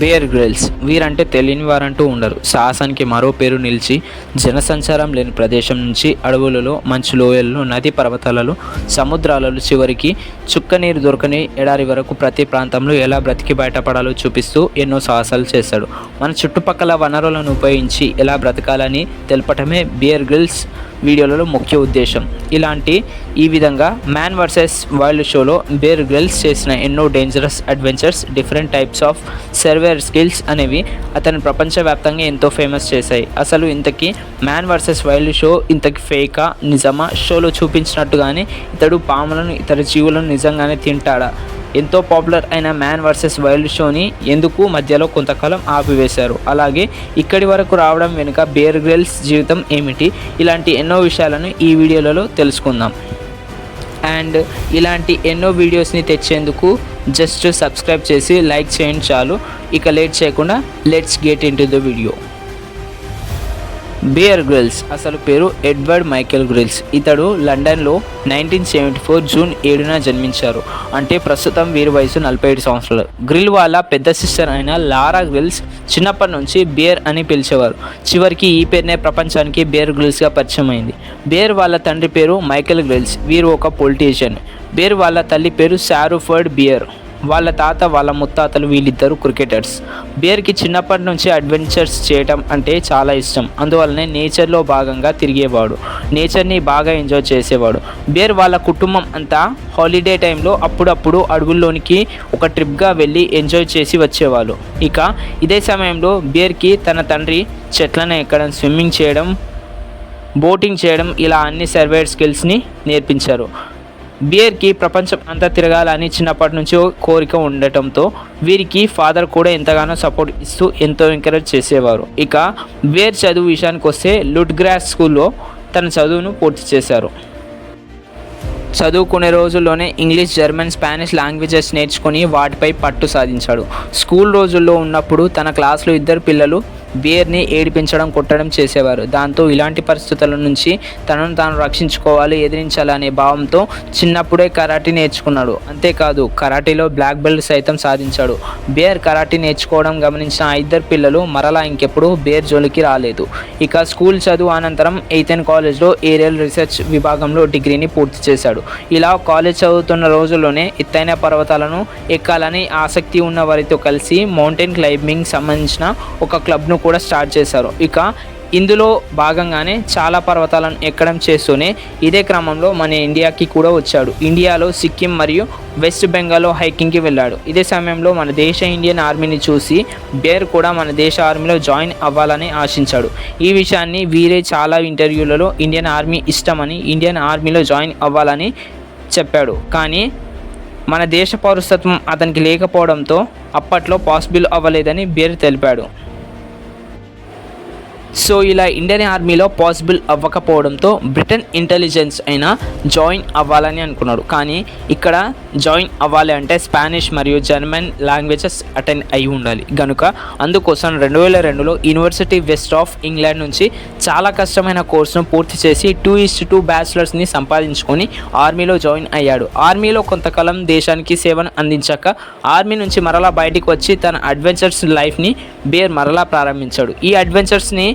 Bear Grylls. వీరంటే తెలియని వారంటూ ఉండరు. సాహసానికి మరో పేరు నిలిచి జనసంచారం లేని ప్రదేశం నుంచి అడవులలో మంచు లోయల్లో నది పర్వతాలలో సముద్రాలలో చివరికి చుక్క నీరు దొరకని ఎడారి వరకు ప్రతి ప్రాంతంలో ఎలా బ్రతికి బయటపడాలో చూపిస్తూ ఎన్నో సాహసాలు చేశాడు మన చుట్టుపక్కల వనరులను ఉపయోగించి ఎలా బ్రతకాలని తెలపటమే బియర్ గ్రిల్స్ వీడియోలలో ముఖ్య ఉద్దేశం. ఇలాంటి ఈ విధంగా మ్యాన్ వర్సెస్ వరల్డ్ షోలో బేర్ గ్రిల్స్ చేసిన ఎన్నో dangerous adventures different types of survival skills అనేవి అతను ప్రపంచవ్యాప్తంగా ఎంతో ఫేమస్ చేశాయి. అసలు ఇంతకీ మ్యాన్ వర్సెస్ వైల్డ్ షో ఇంతకి ఫేకా నిజమా? షోలో చూపించినట్టుగానే ఇతడు పాములను ఇతర జీవులను నిజంగానే తింటాడా? ఎంతో పాపులర్ అయిన మ్యాన్ వర్సెస్ వైల్డ్ షోని ఎందుకు మధ్యలో కొంతకాలం ఆపివేశారు? అలాగే ఇక్కడి వరకు రావడం వెనుక బేర్ గ్రిల్స్ జీవితం ఏమిటి? ఇలాంటి ఎన్నో విషయాలను ఈ వీడియోలలో తెలుసుకుందాం. అండ్ ఇలాంటి ఎన్నో వీడియోస్ని తెచ్చేందుకు జస్ట్ సబ్స్క్రైబ్ చేసి లైక్ చేయండి చాలు. ఇక లేట్ చేయకుండా let's get into the video. Bear Grylls. అసలు పేరు ఎడ్వర్డ్ మైకేల్ గ్రిల్స్. ఇతడు లండన్లో నైన్టీన్ సెవెంటీ ఫోర్ జూన్ ఏడున జన్మించారు. అంటే ప్రస్తుతం వీరి వయసు నలభై ఏడు సంవత్సరాలు. గ్రిల్ వాళ్ళ పెద్ద సిస్టర్ అయిన లారా గ్రిల్స్ చిన్నప్పటి నుంచి బియర్ అని పిలిచేవారు. చివరికి ఈ పేరునే ప్రపంచానికి బియర్ గ్రిల్స్గా పరిచయం అయింది. బియర్ వాళ్ళ తండ్రి పేరు మైకేల్ గ్రిల్స్. వీరు ఒక పొలిటీషియన్. బియర్ వాళ్ళ తల్లి పేరు శారుఫర్డ్ బియర్. వాళ్ళ తాత వాళ్ళ ముత్తాతలు వీళ్ళిద్దరు క్రికెటర్స్. బేర్కి చిన్నప్పటి నుంచి అడ్వెంచర్స్ చేయటం అంటే చాలా ఇష్టం. అందువల్లనే నేచర్లో భాగంగా తిరిగేవాడు. నేచర్ని బాగా ఎంజాయ్ చేసేవాడు. బేర్ వాళ్ళ కుటుంబం అంతా హాలిడే టైంలో అప్పుడప్పుడు అడవుల్లోనికి ఒక ట్రిప్గా వెళ్ళి ఎంజాయ్ చేసి వచ్చేవాళ్ళు. ఇక ఇదే సమయంలో బేర్కి తన తండ్రి చెట్లను ఎక్కడం స్విమ్మింగ్ చేయడం బోటింగ్ చేయడం ఇలా అన్ని సర్వేర్ స్కిల్స్ని నేర్పించారు. బియర్కి ప్రపంచం అంతా తిరగాలని చిన్నప్పటి నుంచి కోరిక ఉండటంతో వీరికి ఫాదర్ కూడా ఎంతగానో సపోర్ట్ ఇస్తూ ఎంతో ఎంకరేజ్ చేసేవారు. ఇక బియర్ చదువు విషయానికి వస్తే లుట్గ్రాస్ స్కూల్లో తన చదువును పూర్తి చేశారు. చదువుకునే రోజుల్లోనే ఇంగ్లీష్ జర్మన్ స్పానిష్ లాంగ్వేజెస్ నేర్చుకుని వాటిపై పట్టు సాధించాడు. స్కూల్ రోజుల్లో ఉన్నప్పుడు తన క్లాస్లో ఇద్దరు పిల్లలు బియర్ని ఏడిపించడం కొట్టడం చేసేవారు. దాంతో ఇలాంటి పరిస్థితుల నుంచి తనను తాను రక్షించుకోవాలి ఎదిరించాలనే భావంతో చిన్నప్పుడే కరాటీ నేర్చుకున్నాడు. అంతేకాదు కరాటీలో బ్లాక్ బెల్ట్ సైతం సాధించాడు. బేర్ కరాటీ నేర్చుకోవడం గమనించిన ఆ ఇద్దరు పిల్లలు మరలా ఇంకెప్పుడు బేర్ జోలికి రాలేదు. ఇక స్కూల్ చదువు అనంతరం ఎయితెన్ కాలేజ్లో ఏరియల్ రీసెర్చ్ విభాగంలో డిగ్రీని పూర్తి చేశాడు. ఇలా కాలేజ్ చదువుతున్న రోజుల్లోనే ఎత్తైన పర్వతాలను ఎక్కాలని ఆసక్తి ఉన్న వారితో కలిసి మౌంటైన్ క్లైంబింగ్ సంబంధించిన ఒక క్లబ్ను కూడా స్టార్ట్ చేశారు. ఇక ఇందులో భాగంగానే చాలా పర్వతాలను ఎక్కడం చేస్తూనే ఇదే క్రమంలో మన ఇండియాకి కూడా వచ్చాడు. ఇండియాలో సిక్కిం మరియు వెస్ట్ బెంగాల్లో హైకింగ్కి వెళ్ళాడు. ఇదే సమయంలో మన దేశ ఇండియన్ ఆర్మీని చూసి బేర్ కూడా మన దేశ ఆర్మీలో జాయిన్ అవ్వాలని ఆశించాడు. ఈ విషయాన్ని వీరే చాలా ఇంటర్వ్యూలలో ఇండియన్ ఆర్మీ ఇష్టమని ఇండియన్ ఆర్మీలో జాయిన్ అవ్వాలని చెప్పాడు. కానీ మన దేశ పౌరసత్వం అతనికి లేకపోవడంతో అప్పట్లో పాసిబుల్ అవ్వలేదని బేర్ తెలిపాడు. సో ఇలా ఇండియన్ ఆర్మీలో పాసిబుల్ అవ్వకపోవడంతో బ్రిటన్ ఇంటెలిజెన్స్ అయినా జాయిన్ అవ్వాలని అనుకున్నాడు కానీ ఇక్కడ జాయిన్ అవ్వాలి అంటే స్పానిష్ మరియు జర్మన్ లాంగ్వేజెస్ అటెండ్ అయి ఉండాలి. కనుక అందుకోసం రెండు వేల రెండులో యూనివర్సిటీ వెస్ట్ ఆఫ్ ఇంగ్లాండ్ నుంచి చాలా కష్టమైన కోర్సును పూర్తి చేసి టూ ఇస్ టూ బ్యాచిలర్స్ని సంపాదించుకొని ఆర్మీలో జాయిన్ అయ్యాడు. ఆర్మీలో కొంతకాలం దేశానికి సేవను అందించాక ఆర్మీ నుంచి మరలా బయటికి వచ్చి తన అడ్వెంచర్స్ లైఫ్ని బేర్ మరలా ప్రారంభించాడు. ఈ అడ్వెంచర్స్ని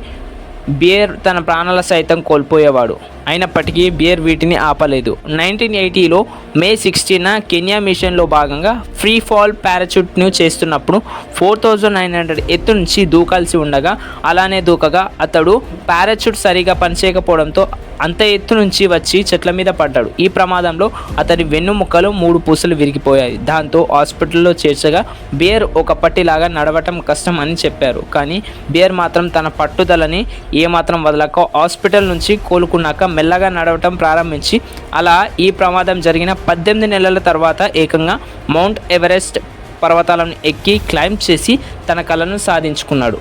బియర్ తన ప్రాణాల సైతం కోల్పోయేవాడు. అయినప్పటికీ బియర్ వీటిని ఆపలేదు. నైన్టీన్ ఎయిటీలో మే సిక్స్టీన కెన్యా మిషన్లో భాగంగా ఫ్రీ ఫాల్ పారాచూట్ను చేస్తున్నప్పుడు ఫోర్ థౌజండ్ నైన్ హండ్రెడ్ ఎత్తు నుంచి దూకాల్సి ఉండగా అలానే దూకగా అతడు పారాచూట్ సరిగా పనిచేయకపోవడంతో అంత ఎత్తు నుంచి వచ్చి చెట్ల మీద పడ్డాడు. ఈ ప్రమాదంలో అతని వెన్నుముక్కలు మూడు పూసలు విరిగిపోయాయి. దాంతో హాస్పిటల్లో చేర్చగా బియర్ ఒక పట్టిలాగా నడవటం కష్టం అని చెప్పారు. కానీ బియర్ మాత్రం తన పట్టుదలని ఏమాత్రం వదలక హాస్పిటల్ నుంచి కోలుకున్నాక మెల్లగా నడవటం ప్రారంభించి అలా ఈ ప్రమాదం జరిగిన పద్దెనిమిది నెలల తర్వాత ఏకంగా మౌంట్ ఎవరెస్ట్ పర్వతాలను ఎక్కి క్లైంబ్ చేసి తన కళను సాధించుకున్నాడు.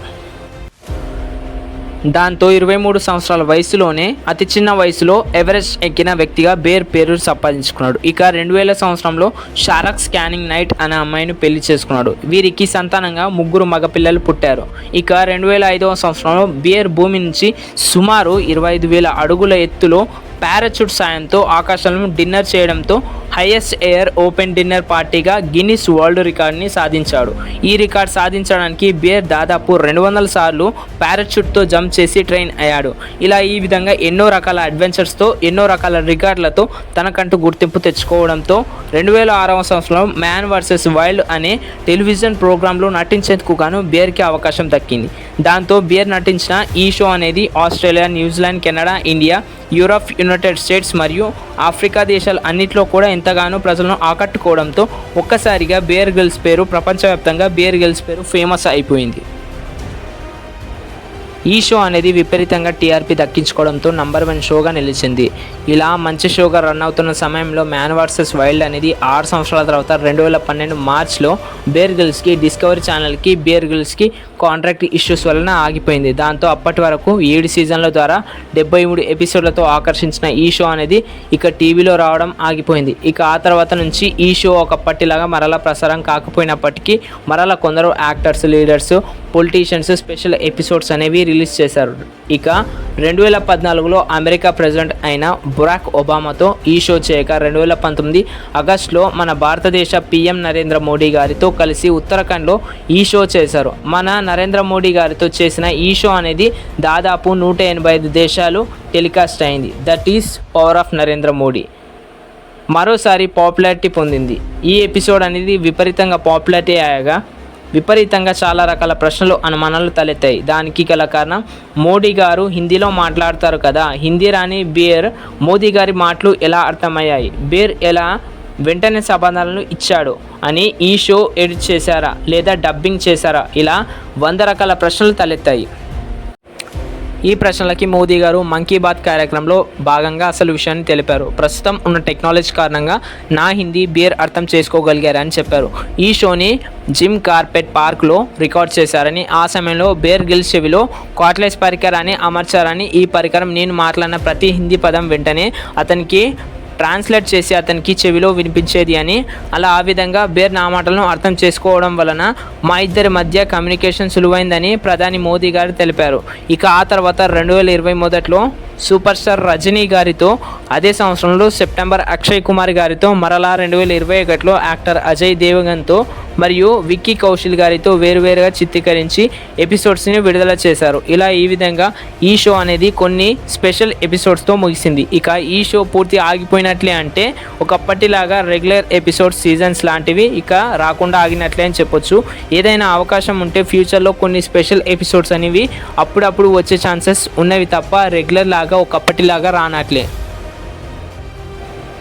దాంతో ఇరవై మూడు సంవత్సరాల వయసులోనే అతి చిన్న వయసులో ఎవరెస్ట్ ఎక్కిన వ్యక్తిగా బేర్ పేరు సంపాదించుకున్నాడు. ఇక రెండు వేల సంవత్సరంలో షారక్ స్కానింగ్ నైట్ అనే అమ్మాయిని పెళ్ళి చేసుకున్నాడు. వీరికి సంతానంగా ముగ్గురు మగపిల్లలు పుట్టారు. ఇక రెండు వేల ఐదవ సంవత్సరంలో బేర్ భూమి నుంచి సుమారు ఇరవై ఐదు వేల అడుగుల ఎత్తులో పారాచూట్ సాయంతో ఆకాశంలో డిన్నర్ చేయడంతో హైయెస్ట్ ఎయిర్ ఓపెన్ డిన్నర్ పార్టీగా గిన్నిస్ వరల్డ్ రికార్డ్ని సాధించాడు. ఈ రికార్డ్ సాధించడానికి బేర్ దాదాపు రెండు వందల సార్లు పారాచూట్తో జంప్ చేసి ట్రైన్ అయ్యాడు. ఇలా ఈ విధంగా ఎన్నో రకాల అడ్వెంచర్స్తో ఎన్నో రకాల రికార్డులతో తనకంటూ గుర్తింపు తెచ్చుకోవడంతో రెండు వేల ఆరవ సంవత్సరంలో మ్యాన్ వర్సెస్ వైల్డ్ అనే టెలివిజన్ ప్రోగ్రాంలో నటించేందుకు గాను బేర్కి అవకాశం దక్కింది. దాంతో బేర్ నటించిన ఈ షో అనేది Australia New Zealand Canada India Europe United States మరియు ఆఫ్రికా దేశాలు అన్నింటిలో కూడా ఎంతగానో ప్రజలను ఆకట్టుకోవడంతో ఒక్కసారిగా బేర్ గర్ల్స్ పేరు ప్రపంచవ్యాప్తంగా బేర్ గర్ల్స్ పేరు ఫేమస్ అయిపోయింది. ఈ షో అనేది విపరీతంగా టీఆర్పీ దక్కించుకోవడంతో నంబర్ వన్ షోగా నిలిచింది. ఇలా మంచి షోగా రన్ అవుతున్న సమయంలో మ్యాన్ వర్సెస్ వైల్డ్ అనేది ఆరు సంవత్సరాల తర్వాత రెండు వేల పన్నెండు మార్చ్లో బేర్ గిల్స్కి డిస్కవరీ ఛానల్కి బేర్ గిల్స్కి కాంట్రాక్ట్ ఇష్యూస్ వలన ఆగిపోయింది. దాంతో అప్పటి వరకు ఏడు సీజన్ల ద్వారా డెబ్బై మూడు ఎపిసోడ్లతో ఆకర్షించిన ఈ షో అనేది ఇక టీవీలో రావడం ఆగిపోయింది. ఇక ఆ తర్వాత నుంచి ఈ షో ఒకప్పటిలాగా మరలా ప్రసారం కాకపోయినప్పటికీ మరలా కొందరు actors leaders politicians special episodes అనేవి రిలీజ్ చేశారు. ఇక రెండు వేల పద్నాలుగులో అమెరికా ప్రెసిడెంట్ అయిన బురాక్ ఒబామాతో ఈ షో చేయక రెండు వేల పంతొమ్మిది ఆగస్టులో మన భారతదేశ పిఎం నరేంద్ర మోడీ గారితో కలిసి ఉత్తరాఖండ్లో ఈ షో చేశారు. మన నరేంద్ర మోడీ గారితో చేసిన ఈ షో అనేది దాదాపు నూట ఎనభై ఐదు దేశాలు టెలికాస్ట్ అయింది. That is power of Narendra Modi. మరోసారి పాపులారిటీ పొందింది. ఈ ఎపిసోడ్ అనేది విపరీతంగా పాపులారిటీ అయ్యాగా విపరీతంగా చాలా రకాల ప్రశ్నలు అనుమానాలు తలెత్తాయి. దానికి గల కారణం మోడీ గారు హిందీలో మాట్లాడతారు కదా. హిందీ రాని బీర్ మోదీ గారి మాటలు ఎలా అర్థమయ్యాయి? బీర్ ఎలా వెంటనే సమాధానాలు ఇచ్చాడు అని ఈ షో ఎడిట్ చేశారా లేదా డబ్బింగ్ చేశారా? ఇలా వంద రకాల ప్రశ్నలు తలెత్తాయి. ఈ ప్రశ్నలకి మోదీ గారు మన్ కీ బాత్ కార్యక్రమంలో భాగంగా అసలు విషయాన్ని తెలిపారు. ప్రస్తుతం ఉన్న టెక్నాలజీ కారణంగా నా హిందీ బియర్ అర్థం చేసుకోగలిగారని చెప్పారు. ఈ షోని జిమ్ కార్పెట్ పార్క్లో రికార్డ్ చేశారని ఆ సమయంలో బేర్ గిల్స్ చెవిలో కాట్లెస్ పరికరాన్ని అమర్చారని ఈ పరికరం నేను మాట్లాడిన ప్రతి హిందీ పదం వెంటనే అతనికి ట్రాన్స్లేట్ చేసి అతనికి చెవిలో వినిపించేది అని అలా ఆ విధంగా బేర్ నా మాటలను అర్థం చేసుకోవడం వలన మా ఇద్దరి మధ్య కమ్యూనికేషన్ సులువైందని ప్రధాని మోదీ గారు తెలిపారు. ఇక ఆ తర్వాత రెండు వేల ఇరవై మొదట్లో సూపర్ స్టార్ రజనీ గారితో అదే సంవత్సరంలో సెప్టెంబర్ అక్షయ్ కుమార్ గారితో మరలా రెండు వేల ఇరవై ఒకటిలో యాక్టర్ అజయ్ దేవగన్తో మరియు విక్కీ కౌశల్ గారితో వేరువేరుగా చిత్రీకరించి ఎపిసోడ్స్ని విడుదల చేశారు. ఇలా ఈ విధంగా ఈ షో అనేది కొన్ని స్పెషల్ ఎపిసోడ్స్తో ముగిసింది. ఇక ఈ షో పూర్తి ఆగిపోయినట్లే అంటే ఒకప్పటిలాగా రెగ్యులర్ ఎపిసోడ్స్ సీజన్స్ లాంటివి ఇక రాకుండా ఆగినట్లే అని చెప్పొచ్చు. ఏదైనా అవకాశం ఉంటే ఫ్యూచర్లో కొన్ని స్పెషల్ ఎపిసోడ్స్ అనేవి అప్పుడప్పుడు వచ్చే ఛాన్సెస్ ఉన్నవి తప్ప రెగ్యులర్ లాగా ఒకప్పటిలాగా రానట్లే.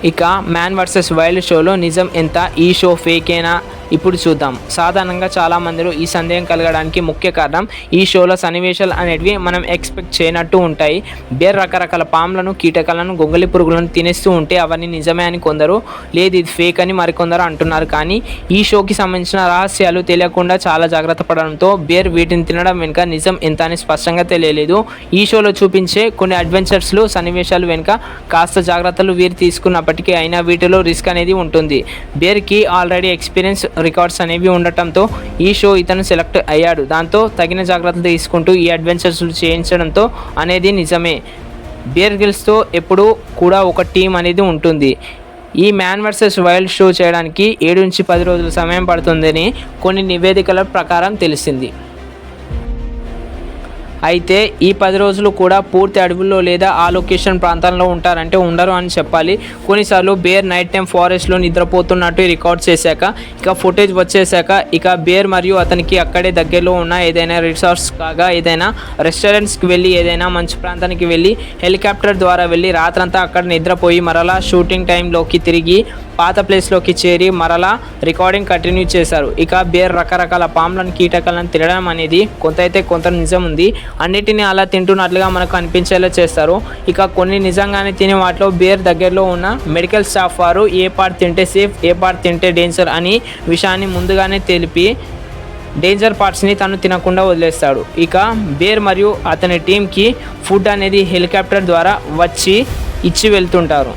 ఇక మ్యాన్ వర్సెస్ వైల్డ్ షోలో నిజం ఎంత? ఈ షో ఫేకేనా? ఇప్పుడు చూద్దాం. సాధారణంగా చాలా మందిలో ఈ సందేహం కలగడానికి ముఖ్య కారణం ఈ షోలో సన్నివేశాలు అనేటివి మనం ఎక్స్పెక్ట్ చేయనట్టు ఉంటాయి. బేర్ రకరకాల పాములను కీటకాలను గొంగలి పురుగులను తినేస్తూ ఉంటే అవన్నీ నిజమే అని కొందరు లేదు ఇది ఫేక్ అని మరికొందరు అంటున్నారు. కానీ ఈ షోకి సంబంధించిన రహస్యాలు తెలియకుండా చాలా జాగ్రత్త పడడంతో బేర్ వీటిని తినడం వెనుక నిజం ఎంత అని స్పష్టంగా తెలియలేదు. ఈ షోలో చూపించే కొన్ని అడ్వెంచర్స్లు సన్నివేశాలు వెనుక కాస్త జాగ్రత్తలు వీరు తీసుకున్నప్పటికీ అయినా వీటిలో రిస్క్ అనేది ఉంటుంది. బేర్కి ఆల్రెడీ ఎక్స్పీరియన్స్ రికార్డ్స్ అనేవి ఉండటంతో ఈ షో ఇతను సెలెక్ట్ అయ్యాడు. దాంతో తగిన జాగ్రత్తలు తీసుకుంటూ ఈ అడ్వెంచర్స్ చేయించడంతో అనేది నిజమే. బియర్ గిల్స్తో ఎప్పుడూ కూడా ఒక టీం అనేది ఉంటుంది. ఈ మ్యాన్ వర్సెస్ వైల్డ్ షో చేయడానికి ఏడు నుంచి పది రోజుల సమయం పడుతుందని కొన్ని నివేదికల ప్రకారం తెలిసింది. అయితే ఈ పది రోజులు కూడా పూర్తి అడవుల్లో లేదా ఆ లొకేషన్ ప్రాంతాల్లో ఉంటారంటే ఉండరు అని చెప్పాలి. కొన్నిసార్లు బేర్ నైట్ టైం ఫారెస్ట్లో నిద్రపోతున్నట్టు రికార్డ్ చేశాక ఇక ఫుటేజ్ వచ్చేసాక ఇక బేర్ మరియు అతనికి అక్కడే దగ్గరలో ఉన్న ఏదైనా రిసార్ట్స్ కాగా ఏదైనా రెస్టారెంట్స్కి వెళ్ళి ఏదైనా మంచి ప్రాంతానికి వెళ్ళి హెలికాప్టర్ ద్వారా వెళ్ళి రాత్రంతా అక్కడ నిద్రపోయి మరలా షూటింగ్ టైంలోకి తిరిగి పాత ప్లేస్లోకి చేరి మరలా రికార్డింగ్ కంటిన్యూ చేశారు. ఇక బేర్ రకరకాల పాములను కీటకాలను తినడం అనేది కొంత అయితే కొంత నిజం ఉంది. అన్నిటిని అలా తింటున్నట్లుగా మనకు అనిపించేలా చేస్తారు. ఇక కొన్ని నిజంగానే తినే వాటిలో బేర్ దగ్గరలో ఉన్న మెడికల్ స్టాఫ్ వారు ఏ పార్ట్ తింటే సేఫ్ ఏ పార్ట్ తింటే డేంజర్ అని విషయాన్ని ముందుగానే తెలిపి డేంజర్ పార్ట్స్ని తను తినకుండా వదిలేస్తాడు. ఇక బేర్ మరియు అతని టీంకి ఫుడ్ అనేది హెలికాప్టర్ ద్వారా వచ్చి ఇచ్చి వెళ్తుంటారు.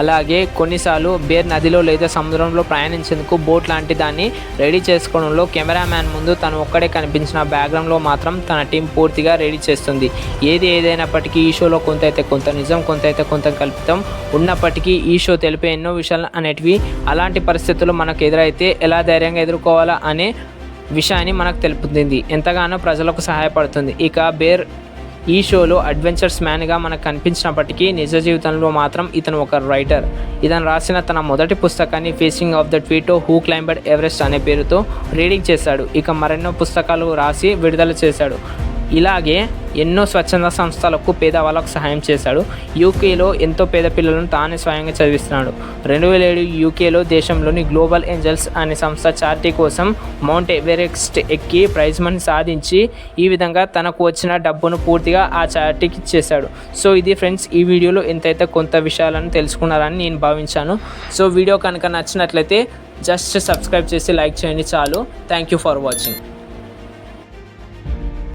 అలాగే కొన్నిసార్లు బేర్ నదిలో లేదా సముద్రంలో ప్రయాణించేందుకు బోట్ లాంటి దాన్ని రెడీ చేసుకోవడంలో కెమెరామ్యాన్ ముందు తను ఒక్కడే కనిపించిన బ్యాక్గ్రౌండ్లో మాత్రం తన టీం పూర్తిగా రెడీ చేస్తుంది. ఏది ఏదైనప్పటికీ ఈ షోలో కొంత అయితే కొంత నిజం కొంత అయితే కొంత కల్పితం. ఉన్నప్పటికీ ఈ షో తెలిపే ఎన్నో విషయాలు అనేటివి అలాంటి పరిస్థితులు మనకు ఎదురైతే ఎలా ధైర్యంగా ఎదుర్కోవాలా అనే విషయాన్ని మనకు తెలుపుతుంది. ఎంతగానో ప్రజలకు సహాయపడుతుంది. ఇక బేర్ ఈ షోలో అడ్వెంచర్స్ మ్యాన్గా మనకు కనిపించినప్పటికీ నిజ జీవితంలో మాత్రం ఇతను ఒక రైటర్. ఇతను రాసిన తన మొదటి పుస్తకాన్ని ఫేసింగ్ ఆఫ్ ద ట్వీటో హూ క్లైంబర్డ్ ఎవరెస్ట్ అనే పేరుతో రీడింగ్ చేశాడు. ఇక మరెన్నో పుస్తకాలు రాసి విడుదల చేశాడు. ఇలాగే ఎన్నో స్వచ్ఛంద సంస్థలకు పేదవాళ్ళకు సహాయం చేశాడు. యూకేలో ఎంతో పేద పిల్లలను తానే స్వయంగా చదివిస్తున్నాడు. రెండు వేల ఏడు యూకేలో దేశంలోని గ్లోబల్ ఏంజల్స్ అనే సంస్థ చారిటీ కోసం మౌంట్ ఎవరెస్ట్ ఎక్కి ప్రైజ్ మనీ సాధించి ఈ విధంగా తనకు వచ్చిన డబ్బును పూర్తిగా ఆ చారిటీకి ఇచ్చేశాడు. సో ఇది ఫ్రెండ్స్ ఈ వీడియోలో ఎంతైతే కొంత విషయాలను తెలుసుకున్నారని నేను భావించాను. సో వీడియో కనుక నచ్చినట్లయితే జస్ట్ సబ్స్క్రైబ్ చేసి లైక్ చేయండి చాలు. Thank you for watching.